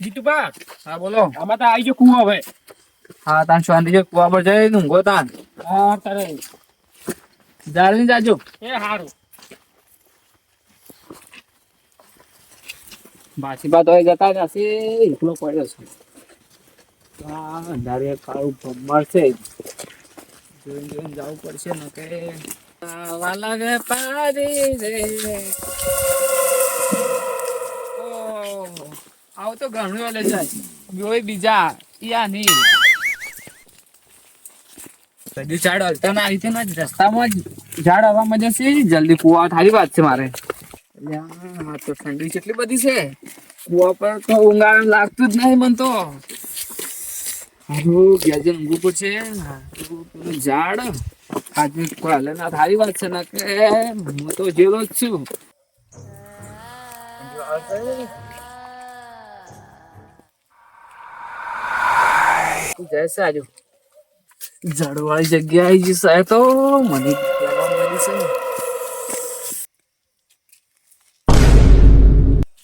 જીતુભા હા બોલો. આમાં તો આવી ગયો કુવો હવે. હા તાન શાંતિ છે કુવા પર જઈ ઊંઘો તાન. હા તારે. જાળવી જાજો. એ હારું. માછી તો જતા જશે એકલો પડ્યો છે. અંધારે કાળું ભમર છે. જોઈને જોઈને જવું પડશે ને કે. પારી રે ઓહ, આવું તો ઘણું એટલે જાય જોઈ બીજા. યા નહીં. હજુ ઝાડ હલતા ના રીતે ના રસ્તામાં જ. ઝાડ હવામાં જશે જલ્દી કુવા થારી વાત છે મારે. હા તો ઠંડી કેટલી બધી છે. કુવા પર તો ઊંઘા લાગતું જ નહીં મન તો. હારું ગેજે ઊંઘવું પડશે. ઝાડ. થારી વાત છે ના કે હું તો જેલો જ છું. જયસે આજુ ઝાડવાળી જગ્યા આવી જશે તો મને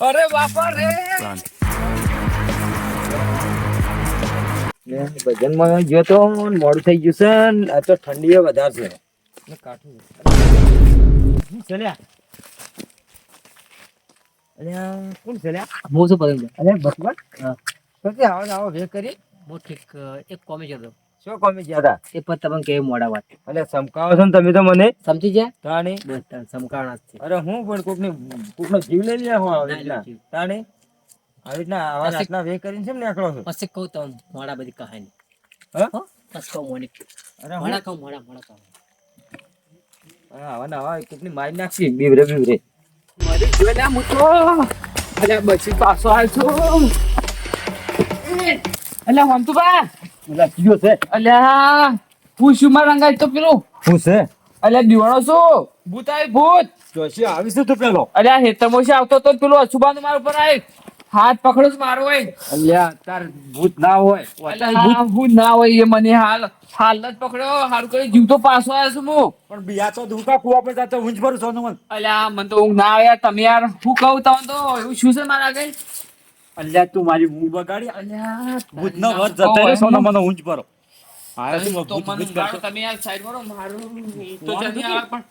અરે બાપા રે. ભજનમાં ગયો તો મોડું થઈ ગયું છે આ તો ઠંડી વધારે છે. કાઠું. ચલ્યા અલ્યા કોણ ચલ્યા હું શું પતંગ અરે બસ તો કે આવો આવો ભેગ કરી હું ઠીક એક કોમી જતો શું કોમી ગયા હતા? એ પણ તમને કેવી મોડા વાત. એટલે સમકાવો છો ને તમે તો મને? સમજી જાય તાણી? બસ તાન સમકાવણા જ છે. અરે હું પણ કોકને કોકનો જીવ લઈ લે હું આવી રીતના. તાણી? આવી રીતના આવા રાતના ભેગ કરીને છે ને નીકળો છો? પછી કહું તો મોડા બધી કહાની. હા? પછી કહું મોડી. અરે મોડા કહું મોડા મોડા કહું. અરે આવા ને આવા કોકની મારી નાખશી બીવરે બીવરે. મારી જોઈને હું તો અલ્યા બચી પાછો આવ્યો છું. અલ્યા હમ તું બા. અલ્યા કયો છે. અલ્યા હું શું માં રંગાય તો પેલું પૂછે છે? અલ્યા દીવાણો શું? ભૂત આવી ભૂત. જોશી આવીશું તું પેલો. અલ્યા હેતરમોશી આવતો તો પેલો અશુભાનું મારા ઉપર આવી હાથ પકડો જ મારો હોય. અલ્યા તાર ભૂત ના હોય. અલ્યા ભૂત ના હોય એ મને હાલ હાલ જ પકડ્યો. હારું કરી જીવતો પાછો આવ્યો છું હું. પણ બિયા તો દુકા કુવા પર જાતો ઊંચ ભરું છો મન અલ્યા મને તો ઊંઘ ના આવે યાર. તમે યાર હું કહું તમને તો એવું શું છે મારા આગળ? અલ્યા તું મારી ઊંઘ બગાડી. અલ્યા ભૂત નો વધ જતો રે સોના મને ઊંચ ભરો. આયો તું ભૂત ભૂત કરતો તમે આ સાઈડ મારો મારું ઊંઘ તો જલ્દી આવે પણ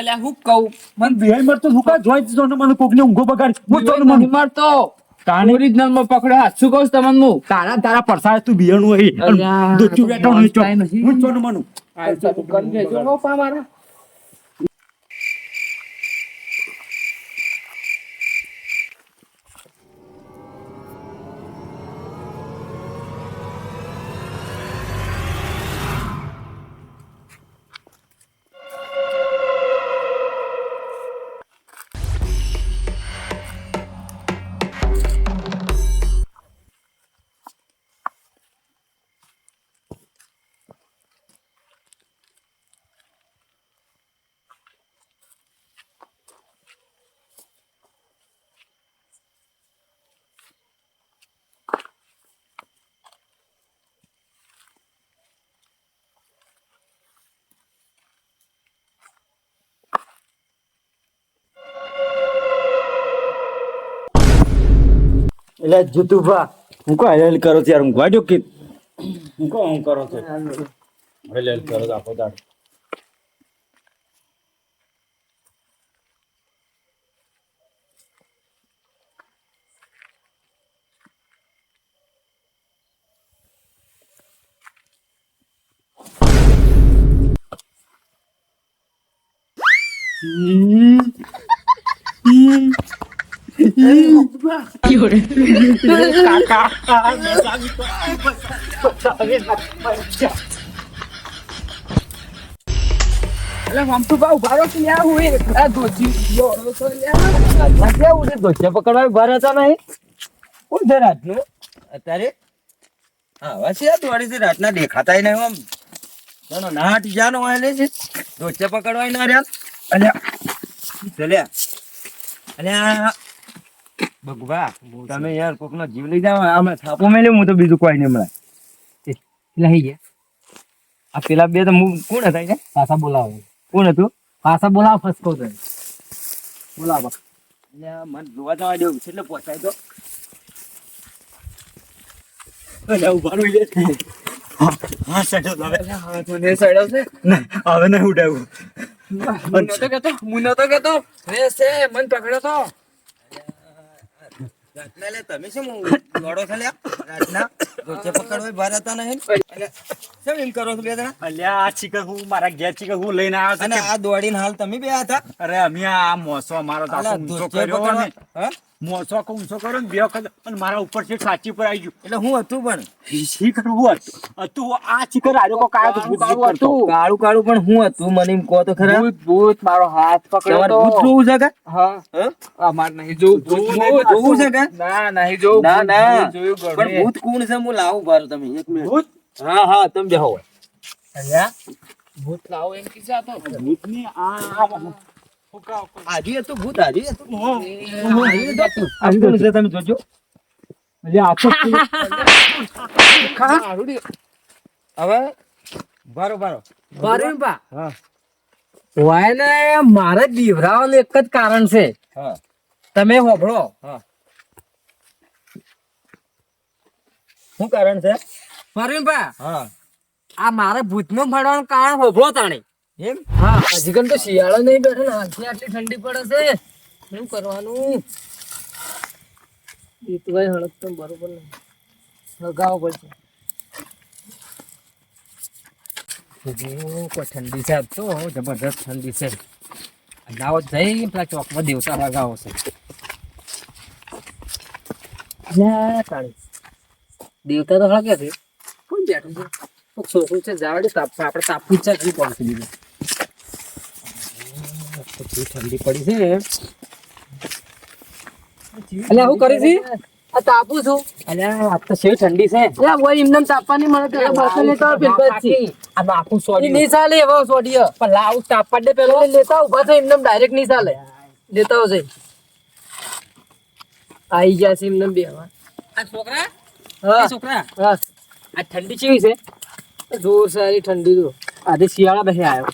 અલ્યા હું કહું મન બિહાઈ મરતો દુકા જોઈ જો મને કોકને ઊંઘો બગાડી. હું તો મને મારતો. તાણી ઓરિજિનલમાં પકડે. શું કહું તમને? હું તારા તારા પરસાય તું બિયાણું હોય. દોચું બેઠો હું ચોન મનું. આ તો સોનો જો નો પા મારા. એટલે જીતુભા હું કો હેલ કરો છો યાર હું વાડ્યો કે હું કો હું કરો છો હેલ હેલ કરો છો આખો દાડો એટલે આમ તો બા ઊભા રહો કે લ્યા હું એ ધોતી દોડો તો લ્યા લાગ્યા ઉડે ધોતિયા પકડવા ઊભા નહીં કોણ છે રાતનું અત્યારે આવા છે આ દોડી રાતના દેખાતાય નહીં આમ. જાનો ના હટી જાનો વાલે છે. પકડવાય ના રહ્યા. અલ્યા, ચલ્યા. અલ્યા ભગવા તમે યાર કોકનો જીવ લઈ જાવ આમે થાપો મેલ્યો હું તો બીજું કોઈ નહીં મળે. લઈ ગયા. આ પેલા બે તો હું કોણ હતા એને? પાછા બોલાવો. કોણ હતું? પાછા બોલાવો ફસકો તો બોલાવો. અલ્યા મને જોવા જવા દેવું છે એટલે પહોંચાય તો. અલ્યા ઊભા રહી હા હા સડ્યો હવે. મને છે. હવે નહીં ઉડાવું. હું નતો કેતો હું નતો કેતો. રે છે મન પકડ્યો તો. રાતના લે તમે શું દોડો છો લ્યા? રાતના રોજે પકડવા હતા નહીં? એમ કરો છો બે જણા? અલ્યા આ ચીકર હું મારા ઘેર ચીકર હું લઈને આવ્યો અને આ દોડીને હાલ તમે બે હતા? અરે અમે આ મોસો મારો તો ઊંચો કર્યો ને હા? મોસો કો ઊંચો કરો ને બે વખત અને મારા ઉપર છે સાચી પર આવી ગયું. એટલે હું હતું પણ. શીખર હું હતું. હતું આ શીખર આર્યો કો કાયો તો ભૂત હતું. કાળું કાળું પણ હું હતું. મને એમ કહો તો ખરા. ભૂત ભૂત મારો હાથ પકડ્યો તમારે તો. ભૂત જોવું છે કે? હા. આ માર નહીં જોવું. ભૂત જોવું ભૂત. છે કે? ના નહીં જોવું. ના ના. ભૂત. પણ ભૂત કોણ છે? હું લાવું બાર તમે. એક મિનિટ ભૂત? હા હા તમે બેહો. અલ્યા, ભૂત લાવો એમ કીધા તો. ભૂતની આ આ ફૂકા ફૂકા. ભૂત હાજી હતું એ, હાજી હતું. આ હાજી કોણ છે તમે જોજો. અલ્યા આ તો ખારું રે. હવે બારો બારો બારીન પા. હા. વાય મારે બીવરાવાનું એક જ કારણ છે. હા. તમે હોભળો. હા. શું કારણ છે? પરવીનભા, હા. આ મારે ભૂતમાં ભરવાનું કારણ હોભળો તાણે. એમ? હા હજી કન તો શિયાળો નહીં બેઠો ને હાલથી આટલી ઠંડી પડે છે. શું કરવાનું? એ તો ભાઈ હળદ તો બરોબર નહીં. હગાવો પડશે ઠંડી છે તો જબરદસ્ત ઠંડી છે. લાવો જઈ પેલા ચોકમાં દેવતા હગાવો છે. દેવતા તો હળગ્યા છે. કોણ બેઠું છે? છોકરું છે જાવા આપણે તાપવું જ છે શું પડશે કેટલી ઠંડી પડી છે. અલ્યા હું કરી છી? આ તાપું છું. અલ્યા આ તો શેવ ઠંડી છે. અલ્યા ઓય એમને તાપવાની મને તો બસને લેતા હોય ફિલબાજી આ નાખું સોડી નહીં ચાલે એવો સોડીય પણ લાવ તાપવા દે પેલો. લેતા ઊભા થઈ એમને ડાયરેક્ટની ચાલે. લેતા આવશે આઈ ગયા છે એમને બે આ છોકરા? હા. છોકરા? હા. આ ઠંડી કેવી છે? જોર સારી ઠંડી તો. આજે શિયાળા પછી આવ્યો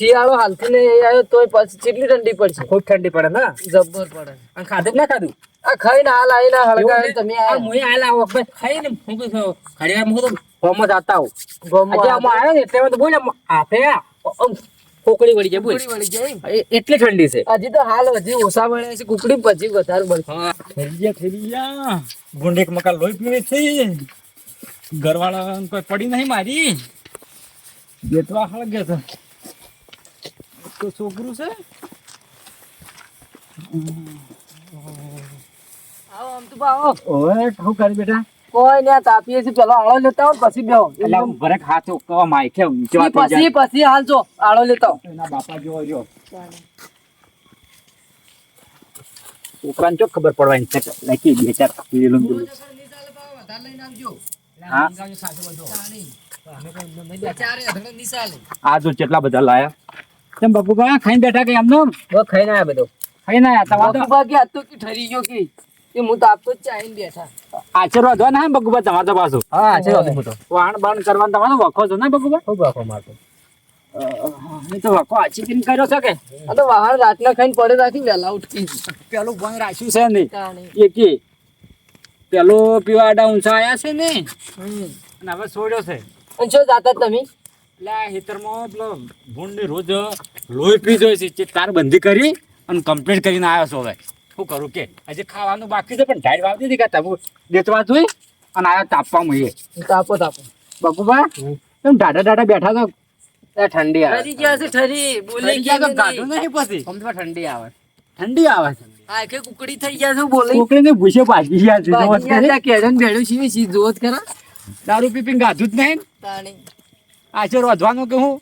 શિયાળો હાલથી ને આવ્યો તોય પછી કેટલી ઠંડી પડશે. ખૂબ ઠંડી પડે ને? જબ્બર પડે. અને ખાધું ના ખાધું? આ ખાઈને હાલ આવીને હળગા તમે આ મુએ હાલ આવો ખાઈ ને હું કઈ ખાવ ઘડી વાર તો ગોમો જાતા આવું ગોમો આવ્યો ને એટલે તો બોલે હાથે કોકડી વળી જાય કોકડી વળી જાય એટલી ઠંડી છે. હજી તો હાલ હજી ઓછા મળે છે કુકડી પછી વધારે થઈ ગયા થઈ ગુંડેક મકા લોહી પીવે છે. ઘરવાળા કોઈ પડી નહીં મારી. બેટવા હળગે છે. તો છોકરું છે આવો આમ તો આવો ઓય શું કરી બેટા કોઈ ને તાપીએ છે પેલો આળો લેતા હોય પછી બેહો એટલે હું ભરેક હાથ ઉકવા માયકે ઊંચો પછી પછી હાલ જો આળો લેતા હોય. એના બાપા જેવો રહ્યો છોકરાને ચો ખબર પડવાની છે કે બે ચાર લીલું લીલું. હા. આ જો કેટલા બધા લાયા કેમ બાપુભા ખાઈને બેઠા કે એમનો? બહુ ખાઈને આયા બધો. ખાઈને આયા તમારે તો બાકી આ તો કે ઠરી ગયો કે? એ હું તો આપતો જ ચાહીને બેઠા. આશીર્વાદ ના ને બગુભા તમારે તો પાછું? હા આચરવા દો તો વાણ બાણ કરવાનું તમારે વખો છો ને બગુભા ખૂબ વખો મારતો. એ તો વખો આચી કરીને કર્યો છે કે? આ તો વાહન રાતના ખાઈને પડે રાખી વહેલા ઉઠી પેલું બંધ રાખ્યું છે એ કે પેલો પીવાડા ઊંચા આયા છે ને? અને હવે છોડ્યો છે. અને શું જાતા તમે? એટલે આ પેલો ભૂંડની રોજ લોહી પી જોઈએ છે તાર બંધી કરી અને કમ્પ્લીટ કરીને આવ્યો છો હવે. શું કરું કે હજી ખાવાનું બાકી છે પણ ઢાળ વાવતી હતી કે તમે દેતવા જોઈ અને આવ્યો તાપવા મળીએ. તાપો તાપો. બકુબા એમ ડાડા ડાડા બેઠા તો ઠંડી આવે. ઠરી ગયા છે ઠરી. બોલી ગયા તો ગાઢું નહીં પછી અમદાવાદ ઠંડી આવે. ઠંડી આવે છે. આ કુકડી થઈ ગયા છે બોલી. છોકરીને ભૂસે પાછી ગયા છે. કેડન સી જોત ખરા દારૂ પીપીને ગાધું જ નહીં? તાણી. આશીર્વાદ વધવાનું કે હું?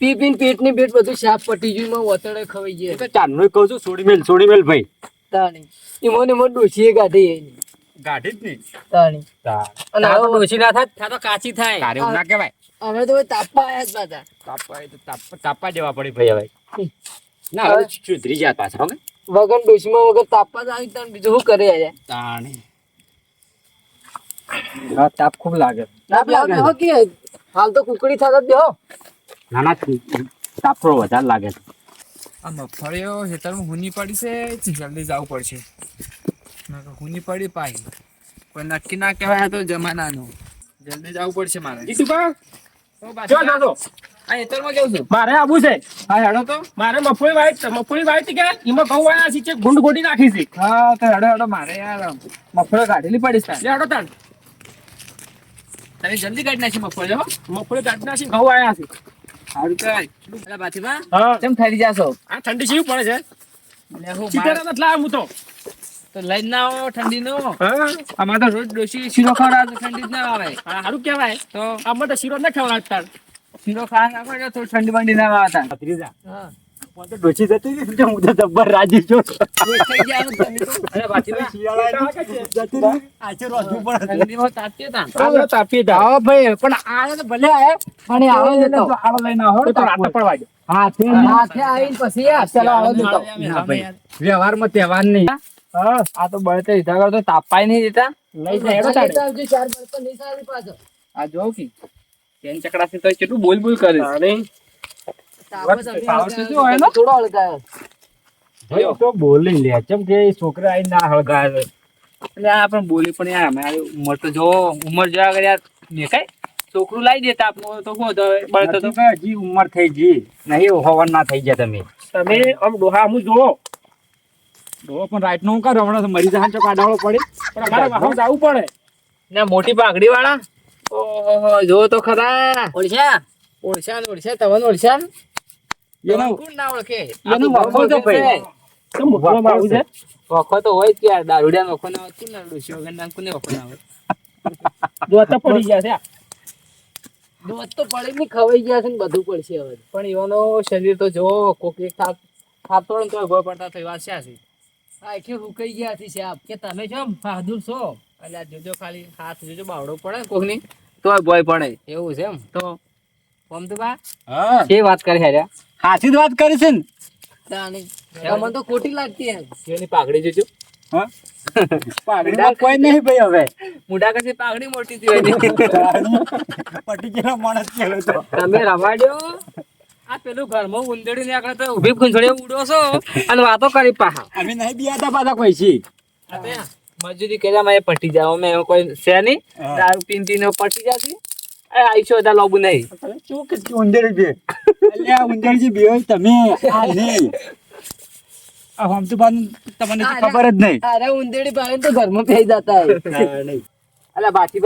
પી પીન પેટની પેટ બધું સાફ પટી ગયું માં વતડે ખવાઈ ગયા. તો ચાંદનો કહું છું છોડી મેલ છોડી મેલ ભાઈ તાણી ઈ મને મને ડોશીએ કાઢી એની ગાઢી જ નહીં? તાણી અને આ ડોસી ના થાય તો કાચી થાય. તારે એવું ના કહેવાય. હવે તો તાપા આયા જ પાછા તાપા તો તાપા તાપા દેવા પડી ભાઈ હવે. ના હવે સુધરી જાય પાછા હવે વગર ડોશીમાં વગર તાપા જ આવી તાણ બીજું શું કરે આયા? તાણી. તાપ ખૂબ લાગે. તાપ લાગે? હો કે હાલ તો કુકડી થતા બેહો ના ના તાપ વધારે લાગે છે. આ મગફળીઓ ખેતરમાં હુની પડી છે જલ્દી જવું પડશે. હુની પડી પાછી કોઈ નક્કી ના કહેવાય તો જમાનાનું. જલ્દી જવું પડશે મારે. જીતુભા ઓ બાજુ જો જાજો આ હેતરમાં કેવું છું? મારે આવું છે. હા હેડો તો. મારે મફળી વાય મફળી વાય કે એમાં ઘઉં વાયા છે ગુંડ ગોડી નાખી છે. હા તો હેડો હેડો મારે યાર મફળો કાઢેલી પડી છે. લે તાણ. તમે જલ્દી કાઢી નાખી મફળો હો. મફળી કાઢી નાખી. ઘઉં આવ્યા છે. સારું કરાય અલા બાથીબા હા. કેમ થઈ જાશો? આ ઠંડી શીવ પડે છે. ચીતર નથી હું તો. તો લઈને ના આવો ઠંડી નો હા તો રોજ ડોશી શીરો ખવડાવે ઠંડી જ ના આવે. સારું કહેવાય. તો? આમાં તો શીરો ના ખવડાવતા શીરો ખાવા નાખો ઠંડી બંડી ના હા હું. તો ડોશી જતી રહી એટલે હું તો જબ્બર રાજી છું. થઈ ગયા ને તમે તો. અરે બાથીબા શિયાળાની જતી રહી આજે રોધવું પડે ઠંડીમાં તાપીએ તા. આવો તાપી દા આવો ભાઈ પણ આ તો ભલે આયા પણ એ આવે તો આવો લઈને આવો તો રાતે પડવા દો. હાથે હાથે આવીને પછી આ આવો દેતો. વ્યવહારમાં તહેવાર નહીં. હા આ તો બળતે લીધા કરતો તો તાપાય નહીં દેતા લઈ જાય આ જો કે. ચકડાથી તો કેટલું બોલ બોલ કરે તારે પાવર તો જો હોય ને? ભાઈ તો બોલી લે ચમ કે છોકરા આઈ ના હળગાવે. એટલે આ પણ બોલી પણ યાર અમે ઉંમર તો જો ઉંમર જોયા આગળ દેખાય. છોકરું લાવી દેતા આપણું તો શું હતો. બળતો તો હજી ઉંમર થઈ ગઈ. નહીં હોવન ના થઈ ગયા તમે. તમે આમ ડોહા હું જોવો પણ રાઈટનું કરો હમણાં તો મરી જાય તો આડાળો પડે. પણ અમારે વાહન જવું પડે. ને મોટી પાઘડી વાળા ઓહો જો તો ખરા. ઓળશા ઓળશા ઓળશા તમને ઓળખ્યા એનો કોણ ના ઓળખે? એનો વખો તો ભાઈ. કેમ મૂકવામાં આવું છે? વખો તો હોય કે યાર દારૂડિયા વખો ના આવતું ને ડોશી વગર ના કોને વખો ના આવે દોતા પડી ગયા છે. દોત તો પડી ની ખવાઈ ગયા છે ને બધું પડશે હવે. પણ એવાનો શરીર તો જો કોક એક થાપ થાપતો ને તોય ભય પડતા થઈ વાત છે આ કે હુકાઈ ગયા છે સાહેબ. કે તમે છો બહાદુર છો? એટલે જોજો ખાલી હાથ જોજો બાવડો પડે ને કોકની. તોય ભય પડે. એવું છે એમ. તો ઓમ તો બા. હા. કે વાત કરી હેર્યા? જ વાત કરી છે ને? મને તો ખોટી લાગતી એની પાઘડી જોજો હા? પાઘડીમાં કોઈ નહીં ભાઈ હવે. મુડા કરતી પાઘડી મોટી હતી એની પટી ગયેલો માણસ કેલો તો. તમે રવાડ્યો આ પેલું ઘરમાં ઉંદરડી ને આગળ તો ઊભી ઉડો છો અને વાતો કરી પાહા અમે નહીં બિયાતા પાછા કોઈ છી મજૂરી કર્યા માં પટી જાવ મેં એવું કોઈ છે નહીં. દારૂ પીન પીને પટી જતી આઈશો બધા લોબુ નહીં. શું કે ઉંદરી બે. અલ્યા ઉંદરજી બે હોય તમે આ નહીં આ હમ તો બાન તમને તો ખબર જ નહીં. અરે ઉંદરડી પાડે તો ઘરમાં પેઈ જતા નહીં. અલા બાકી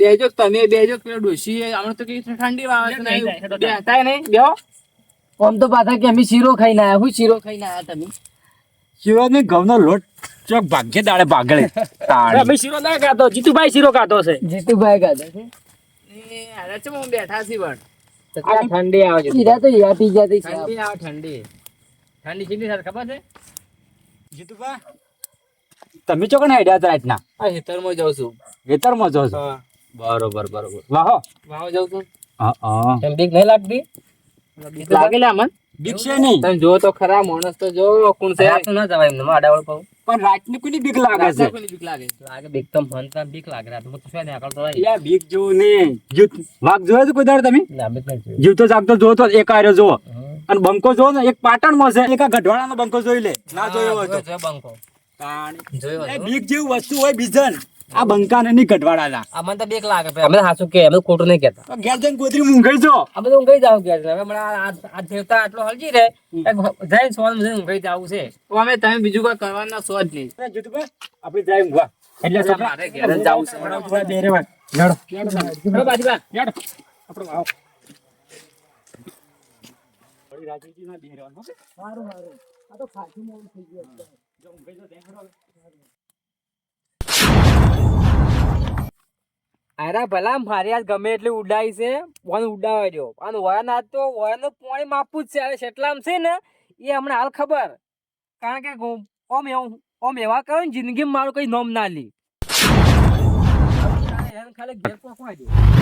બેજો તમે બેજો પેલો ડોશી. હમણાં તો કઈ ઠંડી વાવે છે નહીં. બેહતાય નહીં. બેહો. આમ તો પાછા કે અમે શીરો ખાઈને આયા. હું શીરો ખાઈને આયા તમે? શિરોની ઘઉંનો લોટ ચોક ભાગ્ય દાડે ભાગળે. અમે શીરો ના ખાતો જીતુભાઈ શીરો ખાતો છે. જીતુભાઈ ખાતો છે? બેઠા છી પણ. આ ઠંડી આવે છે. તો હીરા પી ગયા તી સાહેબ. ઠંડી આવે ઠંડી. ઠંડી કેટલી થાય ખબર છે? જીતુભા, તમે ચોકન હેડ્યા હતા રાતના? આ હેતરમાં જાઉં છું. વેતરમાં જાઉં છું? બરોબર બરોબર. વાહો. વાહો જાઉં છું. હા હા. કેમ બીક નહીં લાગતી? લાગેલા મન બીક છે નહીં. તમે જો તો ખરા માણસ તો જો કોણ છે? ના જવાય એમને આડાવળ પાઉં. પણ રાતની કોની બીક લાગે છે? બીક લાગે લાગે બીક તો મન તો બીક લાગે રાત હું તો શું આગળ તો યા બીક જો ને જીવ વાઘ જોયો છે કોઈ દાડો તમે? ના બીક નહીં જીવતો જાગતો જો તો એક આર્યો જો અને બંકો જો ને એક પાટણમાં છે એક ગઢવાળા નો બંકો જોઈ લે. ના જોયો હોય તો. બંકો. તાણી. જોયો એ બીક જેવું વસ્તુ હોય બીજન. આ બંકા ને નહીં કટવાડા આ અમને તો બેક લાગે અમે સાચું કે અમે ખોટું નહીં કેતા ઘેર જઈને ગોદરી મૂંઘાઈ જો અમે તો ઊંઘાઈ જાવ ઘેર હવે હમણાં આ આ દેવતા આટલો હલજી રહે. જઈને સોન મને ઊંઘાઈ જાવું છે. તો અમે તમે બીજું કોઈ કરવાના સો જ નહીં. જીતુભાઈ, આપણે જાય ઊંઘવા. એટલે છોકરા મારે ઘેર જાવું છે. થોડા બેરે વાત. લડો. હવે બાજુ બા. યાડો. આપણે થઈ થોડી જો ઊંઘાઈ જો ઓકે? અરે ભલા મારી આજ ગમે એટલી ઉડાઈ છે. વન ઉડાવા દો અને વન આજ તો વન પાણી માપવું જ છે. હવે શેટલામ છે ને એ હમણાં હાલ ખબર. કારણ કે ઓમ એવું ઓમ એવા કરો ને જિંદગીમાં મારું કઈ નોમ ના લી.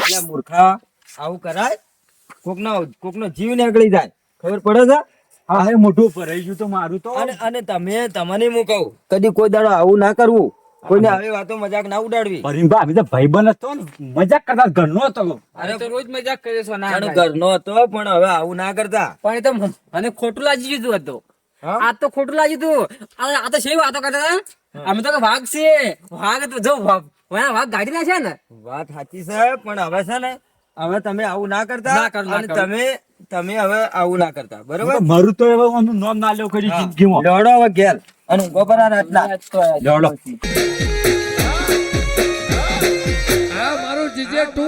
એટલે મૂર્ખા આવું કરાય કોકનો કોકનો જીવ નીકળી જાય. ખબર પડે છે? હા હે મોઢું ભરાઈ ગયું તો મારું તો. અને અને તમે તમને હું કહું કદી કોઈ દાડો આવું ના કરવું. કોઈને આવી વાતો મજાક ના ઉડાડવી. પરિમભા અમે તો ભાઈબંધ હતો ને મજાક કરતા ઘરનો હતો. અરે તો રોજ મજાક કરે છો ના ઘરનો હતો પણ હવે આવું ના કરતા. પણ એ તો મને ખોટું લાગી જતું હતો આ તો ખોટું લાગી હતું. આ આ તો શેવી વાતો કરતા અમે તો વાઘ છે વાઘ તો જો વાઘ- ગાડી ના છે ને? વાત સાચી છે પણ હવે છે ને હવે તમે આવું ના કરતા ના અને તમે તમે હવે આવું ના કરતા. બરોબર? મારું તો એવું નામ ના લેવું કરી જિંદગીમાં. લડો હવે ઘેર. અને ઊંઘો પર રાતના આ મારું જીજે ટુ